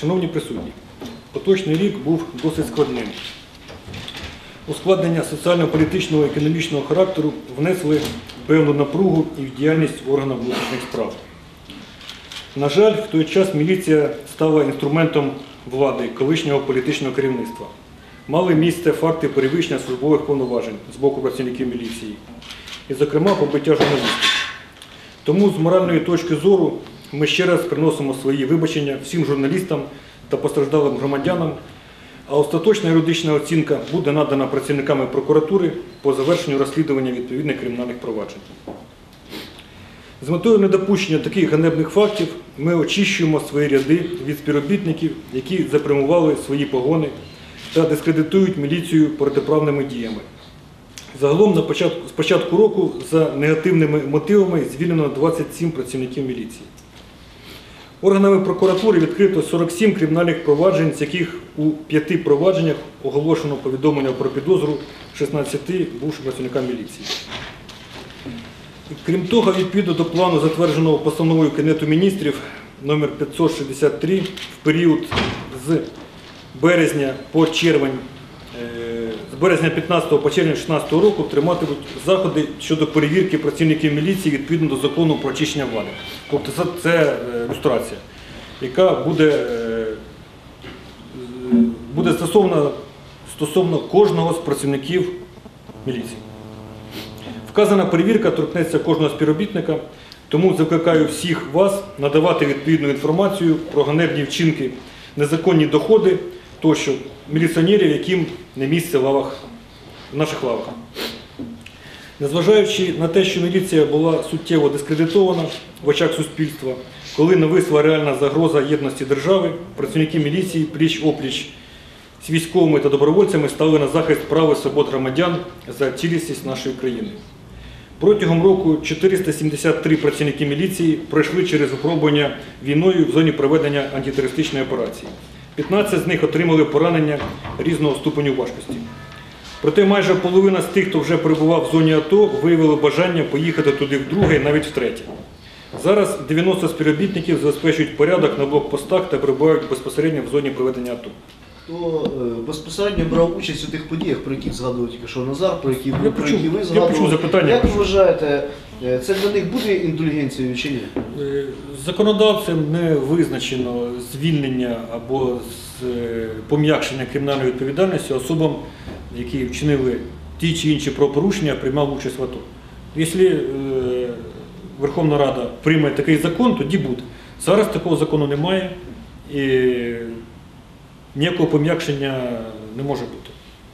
Шановні присутні, поточний рік був досить складним. Ускладнення соціально-політичного і економічного характеру внесли певну напругу і в діяльність органів внутрішніх справ. На жаль, в той час міліція стала інструментом влади колишнього політичного керівництва. Мали місце факти перевищення службових повноважень з боку працівників міліції, і, зокрема, побиття журналістів. Тому з моральної точки зору ми ще раз приносимо свої вибачення всім журналістам та постраждалим громадянам, а остаточна юридична оцінка буде надана працівниками прокуратури по завершенню розслідування відповідних кримінальних проваджень. З метою недопущення таких ганебних фактів ми очищуємо свої ряди від співробітників, які запрямували свої погони та дискредитують міліцію протиправними діями. Загалом на початку, з початку року за негативними мотивами звільнено 27 працівників міліції. Органами прокуратури відкрито 47 кримінальних проваджень, з яких у п'яти провадженнях оголошено повідомлення про підозру 16 бувшим працівникам міліції. Крім того, відповідно до плану, затвердженого постановою Кабінету міністрів номер 563 в період з березня по червень, е, березня 15 по червень 16 року триматимуть заходи щодо перевірки працівників міліції відповідно до закону про очищення влади. Тобто це, це е, люстрація, яка буде, е, буде стосовно, стосовно кожного з працівників міліції. Вказана перевірка торкнеться кожного співробітника, тому закликаю всіх вас надавати відповідну інформацію про ганебні вчинки, незаконні доходи тощо міліціонерів, яким не місце в лавах, в наших лавах. Незважаючи на те, що міліція була суттєво дискредитована в очах суспільства, коли нависла реальна загроза єдності держави, працівники міліції пліч-опліч з військовими та добровольцями стали на захист прав і свобод громадян за цілісність нашої країни. Протягом року 473 працівники міліції пройшли через випробування війною в зоні проведення антитерористичної операції. 15 з них отримали поранення різного ступеню важкості. Проте майже половина з тих, хто вже перебував в зоні АТО, виявили бажання поїхати туди вдруге і навіть втретє. Зараз 90 співробітників забезпечують порядок на блокпостах та перебувають безпосередньо в зоні проведення АТО. Хто е, безпосередньо брав участь у тих подіях, про які згадував тільки що Назар, про які, про почув, які ви я згадували. запитання. Як ви вважаєте, е, це для них буде інтелігенцією чи ні? Е, Законодавцем не визначено звільнення або з- е, пом'якшення кримінальної відповідальності особам, які вчинили ті чи інші правопорушення, приймали участь в АТО. Якщо е, Верховна Рада прийме такий закон, тоді буде. Зараз такого закону немає і ніякого пом'якшення не може бути.